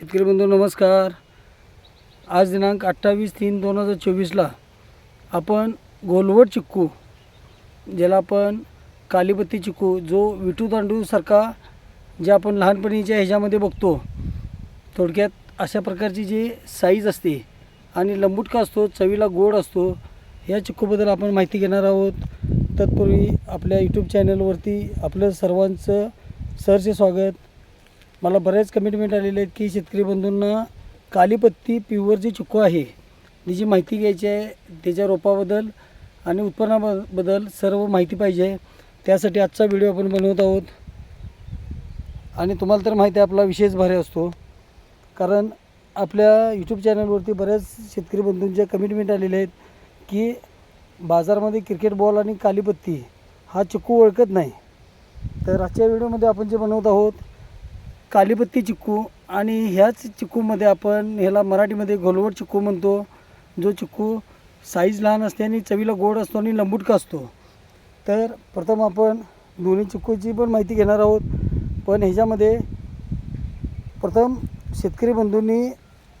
शेतकरी बंधू नमस्कार. आज दिनांक अठ्ठावीस तीन दोन हजार चोवीसला आपण गोलवट चिक्कू ज्याला आपण कालीपत्ती चिक्कू जो विटू तांडूसारखा जे आपण लहानपणीच्या ह्याच्यामध्ये बघतो थोडक्यात अशा प्रकारची जी साईज असते आणि लंबुटका असतो चवीला गोड असतो या चिक्कूबद्दल आपण माहिती घेणार आहोत. तत्पूर्वी आपल्या यूट्यूब चॅनलवरती आपलं सर्वांचं सहर्ष स्वागत. मला बरेच कमिटमेंट आलेले आहेत की शेतकरी बंधूंना कालीपत्ती प्युअर जी चिक्कू आहे जी माहिती घ्यायची आहे त्याच्या रोपाबद्दल आणि उत्पन्नाबद्दल सर्व माहिती पाहिजे आहे. त्यासाठी आजचा व्हिडिओ आपण बनवत आहोत. आणि तुम्हाला तर माहिती आहे आपला विशेष भारी असतो. कारण आपल्या यूट्यूब चॅनलवरती बऱ्याच शेतकरी बंधूंच्या कमिटमेंट आलेले आहेत की बाजारामध्ये क्रिकेट बॉल आणि कालीपत्ती हा चिक्कू ओळखत नाही. तर आजच्या व्हिडिओमध्ये आपण जे बनवत आहोत कालीपत्ती चिक्कू आणि ह्याच चिक्कूमध्ये आपण ह्याला मराठीमध्ये गोलवट चिक्कू म्हणतो. जो चिक्कू साईज लहान असते आणि चवीला गोड असतो आणि लंबुटका असतो. तर प्रथम आपण दोन्ही चिक्कूची पण माहिती घेणार आहोत. पण ह्याच्यामध्ये प्रथम शेतकरी बंधूंनी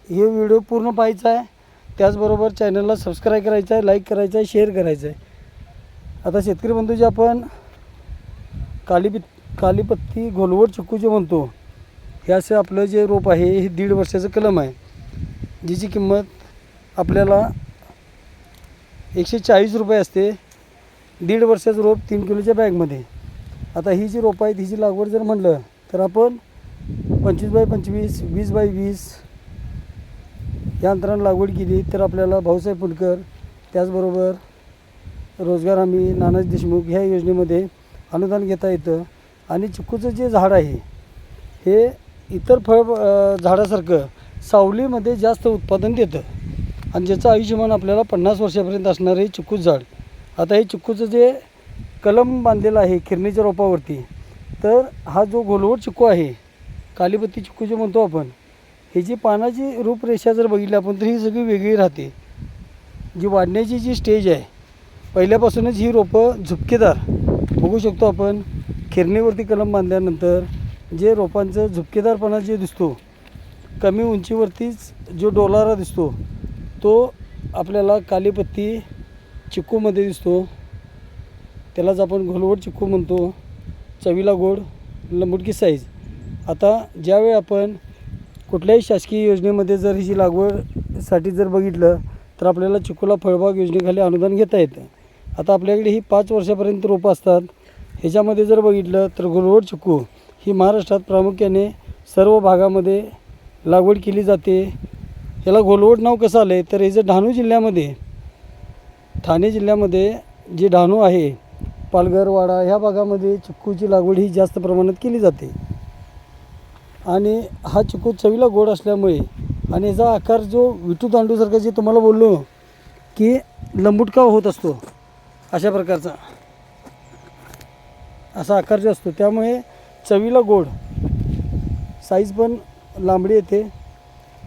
हे व्हिडिओ पूर्ण पाहायचा आहे. त्याचबरोबर चॅनलला सबस्क्राईब करायचं आहे लाईक करायचं आहे शेअर करायचं आहे. आता शेतकरी बंधू जे आपण कालीपित कालीपत्ती घोलवट चिक्कू जे म्हणतो हे असं आपलं जे रोप आहे हे दीड वर्षाचं कलम आहे. जिची किंमत आपल्याला एकशे चाळीस रुपये असते. दीड वर्षाचं रोप तीन किलोच्या बॅगमध्ये. आता ही जी रोपं आहेत हिची लागवड जर म्हणलं तर आपण पंचवीस बाय पंचवीस वीस बाय वीस या अंतरानं लागवड केली तर आपल्याला भाऊसाहेब फुटकर त्याचबरोबर रोजगार हमी नानाजी देशमुख ह्या योजनेमध्ये अनुदान घेता येतं. आणि चिक्कूचं जे झाड आहे हे इतर फळ झाडासारखं सावलीमध्ये जास्त उत्पादन देतं. आणि ज्याचं आयुष्यमान आपल्याला पन्नास वर्षापर्यंत असणारं हे चिक्कूच झाड. आता हे चिक्कूचं जे कलम बांधलेलं आहे खिरणीच्या रोपावरती तर हा जो गोलवट चिक्कू आहे कालीपत्ती चिक्कू जे म्हणतो आपण हे जी पानाची रूपरेषा जर बघितली आपण तर ही सगळी वेगळी राहते. जी वाढण्याची जी स्टेज आहे पहिल्यापासूनच ही रोपं झुपकेदार. बघू शकतो आपण खिरणीवरती कलम बांधल्यानंतर जे रोपांचं झुपकेदारपणा जे दिसतो कमी उंचीवरतीच जो डोलारा दिसतो तो आपल्याला कालीपत्ती चिक्कूमध्ये दिसतो. त्यालाच आपण घोलवड चिक्कू म्हणतो. चवीला गोड लंबुटकी साईज आता ज्यावेळी आपण कुठल्याही शासकीय योजनेमध्ये जर हिची लागवडसाठी जर बघितलं तर आपल्याला चिकूला फळबाग योजनेखाली अनुदान घेता येतं. आता आपल्याकडे ही पाच वर्षापर्यंत रोपं असतात. ह्याच्यामध्ये जर बघितलं तर गुलवड चिक्कू ही महाराष्ट्रात प्रामुख्याने सर्व भागामध्ये लागवड केली जाते. याला घोलवट नाव कसं आलं आहे तर याचं डहाणू जिल्ह्यामध्ये ठाणे जिल्ह्यामध्ये जे डहाणू आहे पालघरवाडा ह्या भागामध्ये चिक्कूची लागवड ही जास्त प्रमाणात केली जाते. आणि हा चिक्कू चवीला गोड असल्यामुळे आणि याचा आकार जो विटू दांडूसारखा जे तुम्हाला बोललो की लंबुटका होत असतो अशा प्रकारचा असा आकार जो असतो त्यामुळे चवीला गोड. साईज पण लांबडी येते.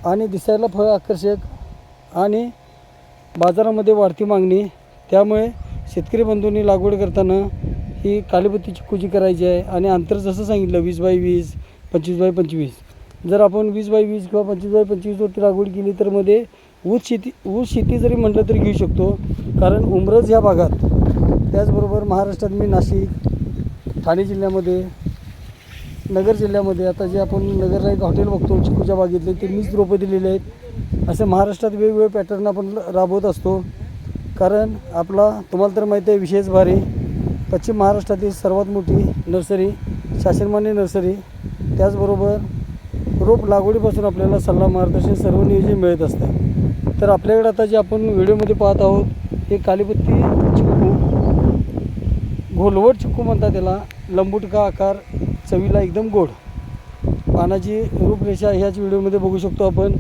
आणि दिसायला फळ आकर्षक आणि बाजारामध्ये वाढती मागणी. त्यामुळे शेतकरी बंधूंनी लागवड करताना ही कालीपत्ती कुजी करायची आहे. आणि अंतर जसं सांगितलं वीस बाय वीस पंचवीस बाय पंचवीस. जर आपण वीस बाय वीस किंवा पंचवीस बाय पंचवीसवरती लागवड केली तर मध्ये ऊस शेती ऊस शेती जरी म्हटलं तरी घेऊ शकतो. कारण उमरज ह्या भागात त्याचबरोबर महाराष्ट्रात मी नाशिक ठाणे जिल्ह्यामध्ये नगर जिल्ह्यामध्ये आता जे आपण नगरला एक हॉटेल बघतो चिकूच्या बागेतले ते मीच रोपं दिलेले आहेत. असे महाराष्ट्रात वेगवेगळे पॅटर्न आपण राबवत असतो. कारण आपला तुम्हाला तर माहिती आहे विशेष भारी पश्चिम महाराष्ट्रातील सर्वात मोठी नर्सरी शासनमान्य नर्सरी त्याचबरोबर रोप लागवडीपासून आपल्याला सल्ला मार्गदर्शन सर्व नियोजन मिळत असतं. तर आपल्याकडे आता जे आपण व्हिडिओमध्ये पाहत आहोत हे कालीपत्ती चिक्कू घोलवट चिक्कू म्हणतात त्याला लंबुटका आकार चवीला एकदम गोड. पानाची रूपरेषा ह्याच व्हिडिओमध्ये बघू शकतो आपण.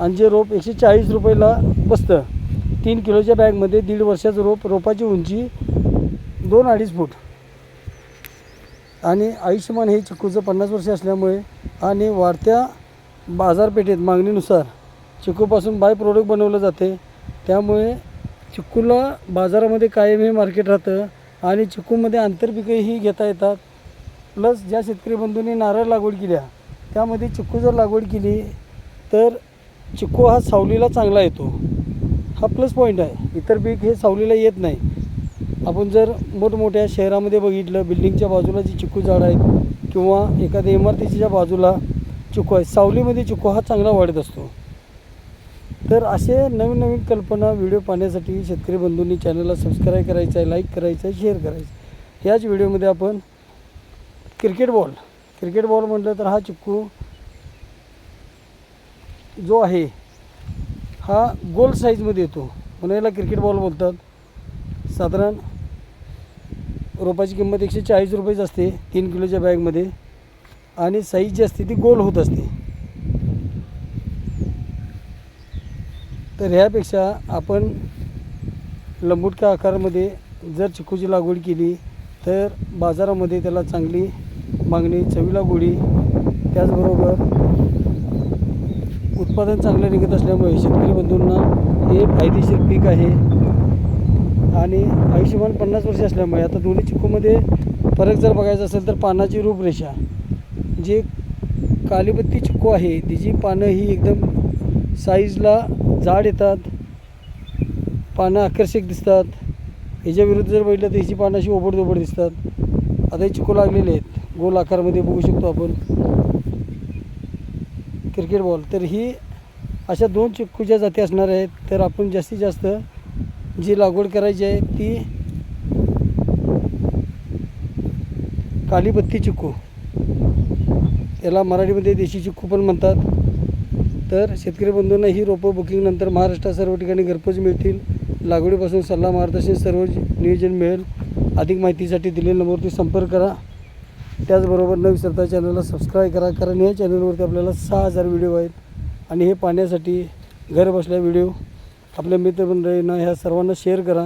आणि जे रोप एकशे चाळीस रुपयाला बसतं तीन किलोच्या बॅगमध्ये दीड वर्षाचं रोप रोपाची उंची दोन अडीच फूट. आणि आयुष्यमान हे चिक्कूचं पन्नास वर्ष असल्यामुळे आणि वाढत्या बाजारपेठेत मागणीनुसार चिक्कूपासून बाय प्रोडक्ट बनवलं जाते. त्यामुळे चिक्कूला बाजारामध्ये कायम हे मार्केट राहतं आणि चिक्कूमध्ये आंतरपिकंही घेता येतात. प्लस ज्या शेतकरी बंधूंनी नारळ लागवड केल्या त्यामध्ये चिक्कू जर लागवड केली तर चिक्कू हा सावलीला चांगला येतो. हा प्लस पॉईंट आहे. इतर पीक हे सावलीला येत नाही. आपण जर मोठमोठ्या शहरामध्ये बघितलं बिल्डिंगच्या बाजूला जी चिक्कू झाडं आहेत किंवा एखाद्या इमारतीच्या बाजूला चिक्कू आहे सावलीमध्ये चिक्कू हा चांगला वाढत असतो. तर असे नवीन नवीन कल्पना व्हिडिओ पाहण्यासाठी शेतकरी बंधूंनी चॅनलला सबस्क्राईब करायचं आहे लाईक करायचं आहे शेअर करायचं आहे. व्हिडिओमध्ये आपण क्रिकेट बॉल. क्रिकेट बॉल म्हटलं तर हा चिक्कू जो आहे हा गोल साईजमध्ये येतो. म्हणून याला क्रिकेट बॉल बोलतात. साधारण रोपाची किंमत एकशे चाळीस रुपयेच असते तीन किलोच्या बॅगमध्ये आणि साईज जी असते ती गोल होत असते. तर ह्यापेक्षा आपण लंबुटक्या आकारामध्ये जर चिकूची लागवड केली तर बाजारामध्ये त्याला चांगली मागणी चवीला गोडी त्याचबरोबर उत्पादन चांगलं निघत असल्यामुळे शेतकरी बंधूंना हे फायदेशीर पीक आहे. आणि आयुष्यमान पन्नास वर्ष असल्यामुळे आता दोन्ही चिकूमध्ये फरक जर बघायचा असेल तर पानाची रूपरेषा जे कालीबत्ती चिक्कू आहे तिची पानं ही एकदम साईजला जाड येतात पानं आकर्षक दिसतात. याच्याविरुद्ध जर बघितलं तर हिची पानं अशी ओबडधोबड दिसतात. आता हे चिकू लागलेले आहेत. गोल आकारामध्ये बघू शकतो आपण. Cricket ball. तर ही अशा दोन चिक्कूच्या जाती असणार आहेत. तर आपण जास्तीत जास्त जी लागवड करायची आहे ती कालीपत्ती चिक्कू याला मराठीमध्ये देशी चिक्कू पण म्हणतात. तर शेतकरी बंधूंना ही रोपं बुकिंगनंतर महाराष्ट्रात सर्व ठिकाणी घरपोच मिळतील. लागवडीपासून सल्ला मार्गदर्शन सर्व नियोजन मिळेल. अधिक माहितीसाठी दिलेल्या नंबरवरती संपर्क करा. त्याचबरोबर न विसरता चॅनलला सबस्क्राईब करा कारण या चॅनलवरती आपल्याला सहा हजार व्हिडिओ आहेत. आणि हे पाहण्यासाठी घर बसल्या व्हिडिओ आपल्या मित्रमंडळींना ह्या सर्वांना शेअर करा.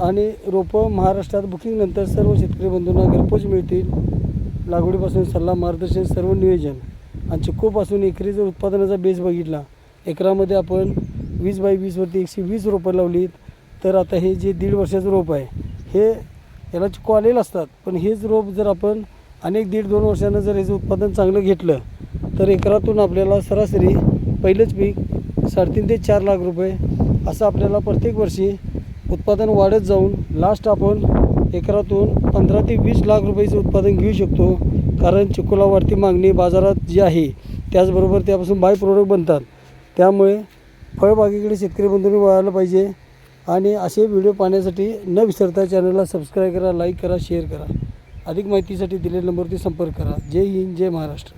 आणि रोपं महाराष्ट्रात बुकिंगनंतर सर्व शेतकरी बंधूंना घरपोच मिळतील. लागवडीपासून सल्ला मार्गदर्शन सर्व नियोजन. आणि चिक्कूपासून एकरी जर उत्पादनाचा बेस बघितला. एकरामध्ये आपण वीस बाय वीसवरती एकशे वीस रोपं लावलीत. तर आता हे जे दीड वर्षाचं रोप आहे हे याला चिक्कू आलेलं असतात. पण हेच रोप जर आपण अनेक दीड दोन वर्षानं जर याचं उत्पादन चांगलं घेतलं तर एकरातून आपल्याला सरासरी पहिलंच पीक साडेतीन ते चार लाख रुपये असं आपल्याला प्रत्येक वर्षी उत्पादन वाढत जाऊन लास्ट आपण एकरातून पंधरा ते वीस लाख रुपयाचं उत्पादन घेऊ शकतो. कारण चिकूला वाढती मागणी बाजारात जी आहे त्याचबरोबर त्यापासून बाय प्रोडक्ट बनतात. त्यामुळे फळबागेकडे शेतकरी बंधूंनी वळायला पाहिजे. आणि असे व्हिडिओ पाहण्यासाठी न विसरता चॅनलला सबस्क्राईब करा लाईक करा शेअर करा. अधिक माहितीसाठी दिलेल्या नंबरवरती संपर्क करा. जय हिंद जय महाराष्ट्र.